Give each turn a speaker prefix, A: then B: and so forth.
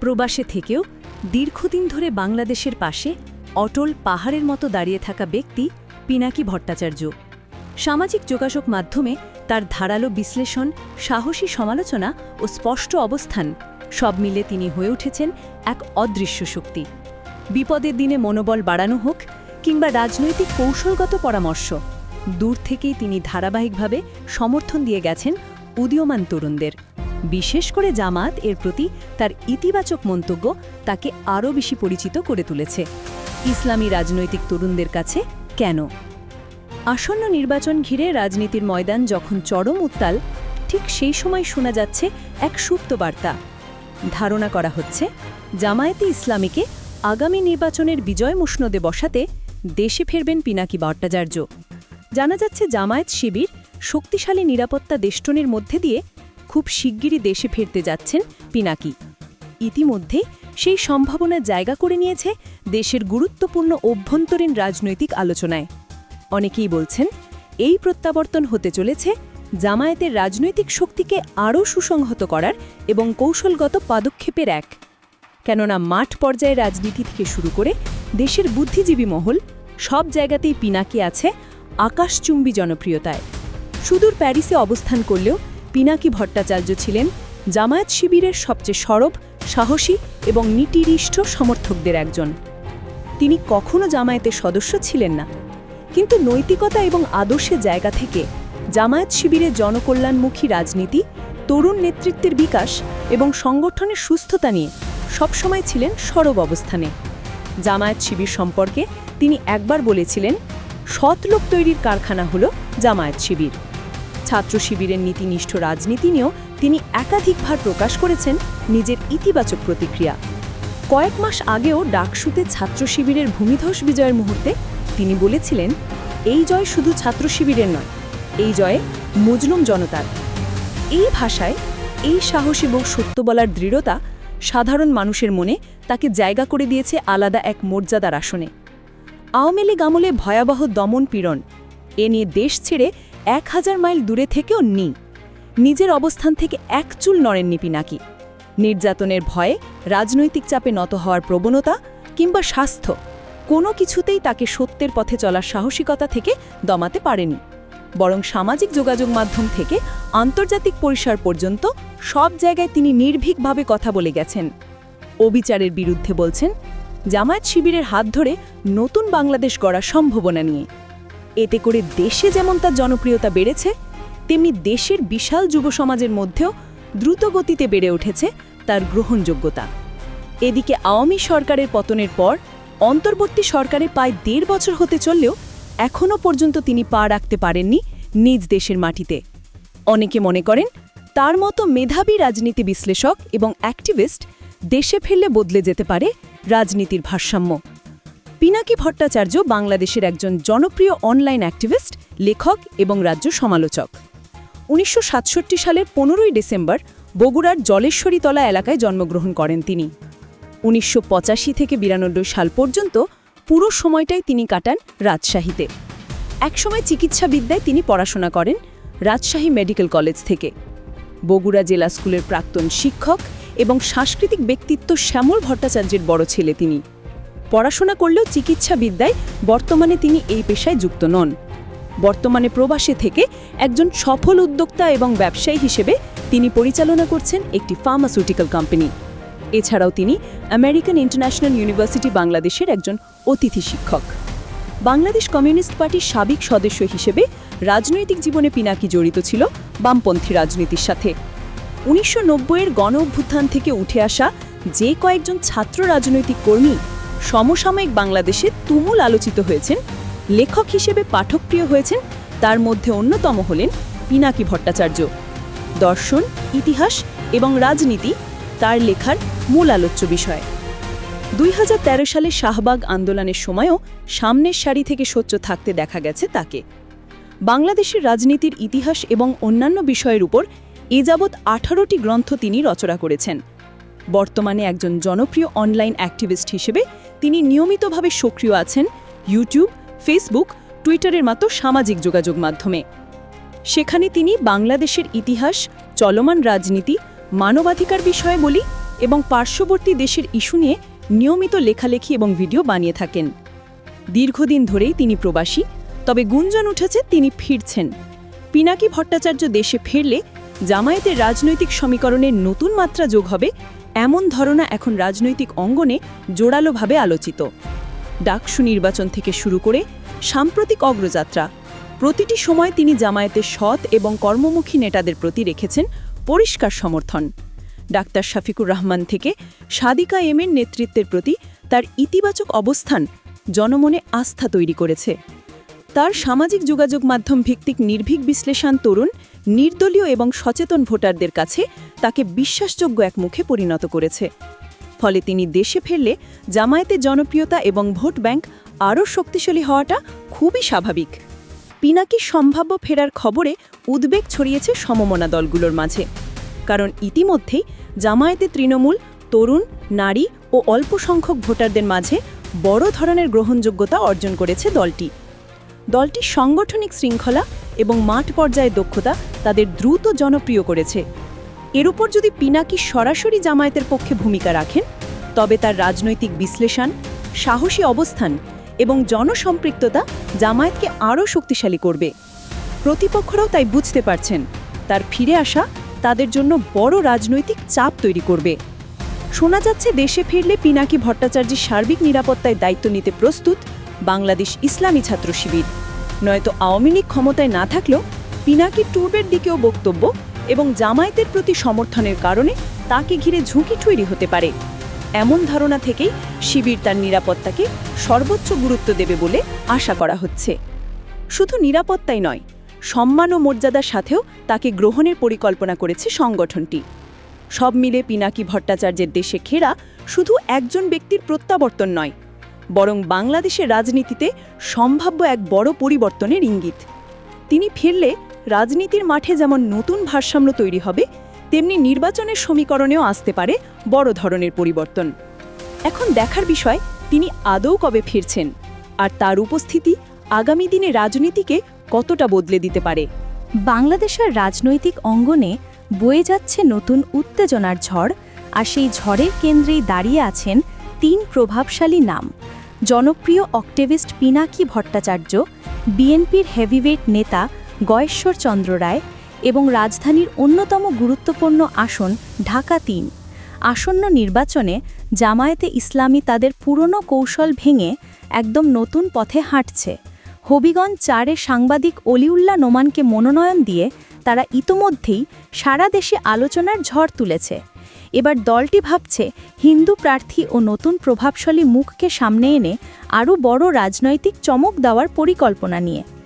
A: প্রবাসে থেকেও দীর্ঘদিন ধরে বাংলাদেশের পাশে অটল পাহাড়ের মতো দাঁড়িয়ে থাকা ব্যক্তি পিনাকি ভট্টাচার্য। সামাজিক যোগাযোগ মাধ্যমে তার ধারালো বিশ্লেষণ, সাহসী সমালোচনা ও স্পষ্ট অবস্থান সব মিলে তিনি হয়ে উঠেছেন এক অদৃশ্য শক্তি। বিপদের দিনে মনোবল বাড়ানো হোক কিংবা রাজনৈতিক কৌশলগত পরামর্শ, দূর থেকেই তিনি ধারাবাহিকভাবে সমর্থন দিয়ে গেছেন উদীয়মান তরুণদের। বিশেষ করে জামাত এর প্রতি তার ইতিবাচক মন্তব্য তাকে আরও বেশি পরিচিত করে তুলেছে। ইসলামী রাজনৈতিক তরুণদের কাছে কেন? আসন্ন নির্বাচন ঘিরে রাজনীতির ময়দান যখন চরম উত্তাল, ঠিক সেই সময় শোনা যাচ্ছে এক সুপ্ত বার্তা। ধারণা করা হচ্ছে, জামায়াতে ইসলামীকে আগামী নির্বাচনের বিজয় মুষ্ণদে বসাতে দেশে ফিরবেন পিনাকি ভট্টাচার্য। জানা যাচ্ছে, জামায়াত শিবির শক্তিশালী নিরাপত্তা দেষ্টনের মধ্যে দিয়ে খুব শিগগিরই দেশে ফিরতে যাচ্ছেন পিনাকি। ইতিমধ্যে সেই সম্ভাবনা জায়গা করে নিয়েছে দেশের গুরুত্বপূর্ণ অভ্যন্তরীণ রাজনৈতিক আলোচনায়। অনেকেই বলছেন, এই প্রত্যাবর্তন হতে চলেছে জামায়াতের রাজনৈতিক শক্তিকে আরও সুসংহত করার এবং কৌশলগত পদক্ষেপের এক। কেননা মাঠ পর্যায়ে রাজনীতি থেকে শুরু করে দেশের বুদ্ধিজীবী মহল সব জায়গাতেই পিনাকি আছে আকাশচুম্বী জনপ্রিয়তায়। সুদূর প্যারিসে অবস্থান করলেও পিনাকি ভট্টাচার্য ছিলেন জামায়াত শিবিরের সবচেয়ে সরব, সাহসী এবং নীতিরিষ্ঠ সমর্থকদের একজন। তিনি কখনো জামায়াতের সদস্য ছিলেন না। কিন্তু নৈতিকতা এবং আদর্শের জায়গা থেকে জামায়াত শিবিরের জনকল্যাণমুখী রাজনীতি, তরুণ নেতৃত্বের বিকাশ এবং সংগঠনের সুস্থতা নিয়ে সবসময় ছিলেন সরব অবস্থানে। জামায়াত শিবির সম্পর্কে তিনি একবার বলেছিলেন, সৎ লোক তৈরির কারখানা হল জামায়াত শিবির। ছাত্র শিবিরের নীতিনিষ্ঠ রাজনীতি নিয়েও তিনি একাধিকবার প্রকাশ করেছেন নিজের ইতিবাচক প্রতিক্রিয়া। কয়েক মাস আগেও ডাকসুতে ছাত্র শিবিরের ভূমিধস বিজয়ের মুহূর্তে তিনি বলেছিলেন, এই জয় শুধু ছাত্র শিবিরের নয়, এই জয়ে মজলুম জনতার। এই ভাষায় এই সাহস এবং সত্য বলার দৃঢ়তা সাধারণ মানুষের মনে তাকে জায়গা করে দিয়েছে আলাদা এক মর্যাদার আসনে। আওয়ামী লীগ আমলে ভয়াবহ দমন পীড়ন, এ নিয়ে দেশ ছেড়ে এক হাজার মাইল দূরে থেকেও নি নিজের অবস্থান থেকে এক চুল নড়েননি পিনাকি। নির্যাতনের ভয়ে, রাজনৈতিক চাপে নত হওয়ার প্রবণতা কিংবা স্বাস্থ্য, কোনো কিছুতেই তাকে সত্যের পথে চলার সাহসিকতা থেকে দমাতে পারেনি। বরং সামাজিক যোগাযোগ মাধ্যম থেকে আন্তর্জাতিক পরিসর পর্যন্ত সব জায়গায় তিনি নির্ভীকভাবে কথা বলে গেছেন। অবিচারের বিরুদ্ধে বলছেন, জামায়াত শিবিরের হাত ধরে নতুন বাংলাদেশ গড়ার সম্ভাবনা নিয়ে। এতে করে দেশে যেমন তার জনপ্রিয়তা বেড়েছে, তেমনি দেশের বিশাল যুব সমাজের মধ্যেও দ্রুত গতিতে বেড়ে উঠেছে তার গ্রহণযোগ্যতা। এদিকে আওয়ামী সরকারের পতনের পর অন্তর্বর্তী সরকারে প্রায় দেড় বছর হতে চললেও এখনও পর্যন্ত তিনি পা রাখতে পারেননি নিজ দেশের মাটিতে। অনেকে মনে করেন তার মতো মেধাবী রাজনীতি বিশ্লেষক এবং অ্যাক্টিভিস্ট দেশে ফেললে বদলে যেতে পারে রাজনীতির ভারসাম্য। পিনাকি ভট্টাচার্য বাংলাদেশের একজন জনপ্রিয় অনলাইন অ্যাক্টিভিস্ট লেখক এবং রাজ্য সমালোচক। উনিশশো সাতষট্টি সালের পনেরোই ডিসেম্বর বগুড়ার জলেশ্বরীতলা এলাকায় জন্মগ্রহণ করেন তিনি। উনিশশো পঁচাশি থেকে বিরানব্বই সাল পর্যন্ত পুরো সময়টাই তিনি কাটান রাজশাহীতে। একসময় চিকিৎসাবিদ্যায় তিনি পড়াশোনা করেন রাজশাহী মেডিকেল কলেজ থেকে। বগুড়া জেলা স্কুলের প্রাক্তন শিক্ষক এবং সাংস্কৃতিক ব্যক্তিত্ব শ্যামল ভট্টাচার্যের বড় ছেলে তিনি। পড়াশোনা করলেও চিকিৎসাবিদ্যায় বর্তমানে তিনি এই পেশায় যুক্ত নন। বর্তমানে প্রবাসে থেকে একজন সফল উদ্যোক্তা এবং ব্যবসায়ী হিসেবে তিনি পরিচালনা করছেন একটি ফার্মাসিউটিক্যাল কোম্পানি এছাড়াও তিনি আমেরিকান ইন্টারন্যাশনাল ইউনিভার্সিটি বাংলাদেশের একজন অতিথি শিক্ষক। বাংলাদেশ কমিউনিস্ট পার্টির সাবেক সদস্য হিসেবে রাজনৈতিক জীবনে পিনাকি জড়িত ছিল বামপন্থী রাজনীতির সাথে। উনিশশো নব্বইয়ের গণ অভ্যুত্থান থেকে উঠে আসা যে কয়েকজন ছাত্র রাজনৈতিক কর্মী সমসাময়িক বাংলাদেশে তুমুল আলোচিত হয়েছেন, লেখক হিসেবে পাঠকপ্রিয় হয়েছেন, তার মধ্যে অন্যতম হলেন পিনাকি ভট্টাচার্য। দর্শন, ইতিহাস এবং রাজনীতি তার লেখার মূল আলোচ্য বিষয়। দুই হাজার তেরো সালে শাহবাগ আন্দোলনের সময়ও সামনের সারি থেকে সহ্য থাকতে দেখা গেছে তাকে। বাংলাদেশের রাজনীতির ইতিহাস এবং অন্যান্য বিষয়ের উপর এ যাবৎ আঠারোটি গ্রন্থ তিনি রচনা করেছেন। বর্তমানে একজন জনপ্রিয় অনলাইন অ্যাক্টিভিস্ট হিসেবে তিনি নিয়মিতভাবে সক্রিয় আছেন ইউটিউব, ফেসবুক, টুইটারের মতো সামাজিক যোগাযোগ মাধ্যমে। সেখানে তিনি বাংলাদেশের ইতিহাস, চলমান রাজনীতি, মানবাধিকার বিষয়ে বলি এবং পার্শ্ববর্তী দেশের ইস্যু নিয়ে নিয়মিত লেখালেখি এবং ভিডিও বানিয়ে থাকেন। দীর্ঘদিন ধরেই তিনি প্রবাসী, তবে গুঞ্জন উঠেছে তিনি ফিরছেন। পিনাকি ভট্টাচার্য দেশে ফিরলে জামায়াতের রাজনৈতিক সমীকরণের নতুন মাত্রা যোগ হবে এমন ধারণা এখন রাজনৈতিক অঙ্গনে জোরালোভাবে আলোচিত। ডাকসু নির্বাচন থেকে শুরু করে সাম্প্রতিক অগ্রযাত্রা, প্রতিটি সময় তিনি জামায়াতের সৎ এবং কর্মমুখী নেতাদের প্রতি রেখেছেন পরিষ্কার সমর্থন। ডাক্তার শাফিকুর রহমান থেকে সাদিকা এমের নেতৃত্বের প্রতি তার ইতিবাচক অবস্থান জনমনে আস্থা তৈরি করেছে। তার সামাজিক যোগাযোগ মাধ্যম ভিত্তিক নির্ভীক বিশ্লেষণ তরুণ নির্দলীয় এবং সচেতন ভোটারদের কাছে তাকে বিশ্বাসযোগ্য এক মুখে পরিণত করেছে। ফলে তিনি দেশে ফিরলে জামায়াতের জনপ্রিয়তা এবং ভোট ব্যাংক আরও শক্তিশালী হওয়াটা খুবই স্বাভাবিক। পিনাকির সম্ভাব্য ফেরার খবরে উদ্বেগ ছড়িয়েছে সমমনা দলগুলোর মাঝে। কারণ ইতিমধ্যেই জামায়াতে তৃণমূল, তরুণ, নারী ও অল্প সংখ্যক ভোটারদের মাঝে বড় ধরনের গ্রহণযোগ্যতা অর্জন করেছে দলটি। দলটির সাংগঠনিক শৃঙ্খলা এবং মাঠ পর্যায়ে দক্ষতা তাদের দ্রুত জনপ্রিয় করেছে। এর উপর যদি পিনাকি সরাসরি জামায়াতের পক্ষে ভূমিকা রাখেন, তবে তার রাজনৈতিক বিশ্লেষণ, সাহসী অবস্থান এবং জনসম্পৃক্ততা জামায়াতকে আরও শক্তিশালী করবে। প্রতিপক্ষরাও তাই বুঝতে পারছেন, তার ফিরে আসা তাদের জন্য বড় রাজনৈতিক চাপ তৈরি করবে। শোনা যাচ্ছে দেশে ফিরলে পিনাকি ভট্টাচার্যের সার্বিক নিরাপত্তায় দায়িত্ব নিতে প্রস্তুত বাংলাদেশ ইসলামী ছাত্র শিবির। নয়তো আওয়ামী লীগ ক্ষমতায় না থাকলেও পিনাকি টুর্বের দিকেও বক্তব্য এবং জামায়াতের প্রতি সমর্থনের কারণে তাকে ঘিরে ঝুঁকি তৈরি হতে পারে। এমন ধারণা থেকেই শিবির তার নিরাপত্তাকে সর্বোচ্চ গুরুত্ব দেবে বলে আশা করা হচ্ছে। শুধু নিরাপত্তাই নয়, সম্মান ও মর্যাদার সাথেও তাকে গ্রহণের পরিকল্পনা করেছে সংগঠনটি। সব মিলে পিনাকি ভট্টাচার্যের দেশে ঘেরা শুধু একজন ব্যক্তির প্রত্যাবর্তন নয় বরং বাংলাদেশের রাজনীতিতে সম্ভাব্য এক বড় পরিবর্তনের ইঙ্গিত। তিনি ফিরলে রাজনীতির মাঠে যেমন নতুন ভারসাম্য তৈরি হবে, তেমনি নির্বাচনের সমীকরণেও আসতে পারে বড় ধরনের পরিবর্তন। এখন দেখার বিষয়, তিনি আদৌ কবে ফিরছেন? আর তার উপস্থিতি আগামী দিনে রাজনীতিকে কতটা বদলে দিতে পারে?
B: বাংলাদেশের রাজনৈতিক অঙ্গনে বয়ে যাচ্ছে নতুন উত্তেজনার ঝড়, আর সেই ঝড়ের কেন্দ্রেই দাঁড়িয়ে আছেন তিন প্রভাবশালী নাম। জনপ্রিয় অক্টিভিস্ট পিনাকি ভট্টাচার্য, বিএনপির হেভিওয়েট নেতা গয়েশ্বর চন্দ্র রায় এবং রাজধানীর অন্যতম গুরুত্বপূর্ণ আসন ঢাকা তিন। আসন্ন নির্বাচনে জামায়াতে ইসলামী তাদের পুরনো কৌশল ভেঙে একদম নতুন পথে হাঁটছে। হবিগঞ্জ চারে সাংবাদিক অলিউল্লাহ নোমানকে মনোনয়ন দিয়ে তারা ইতোমধ্যেই সারা দেশে আলোচনার ঝড় তুলেছে। এবার দলটি ভাবছে হিন্দু প্রার্থী ও নতুন প্রভাবশালী মুখকে সামনে এনে আরও বড় রাজনৈতিক চমক দেওয়ার পরিকল্পনা নিয়ে।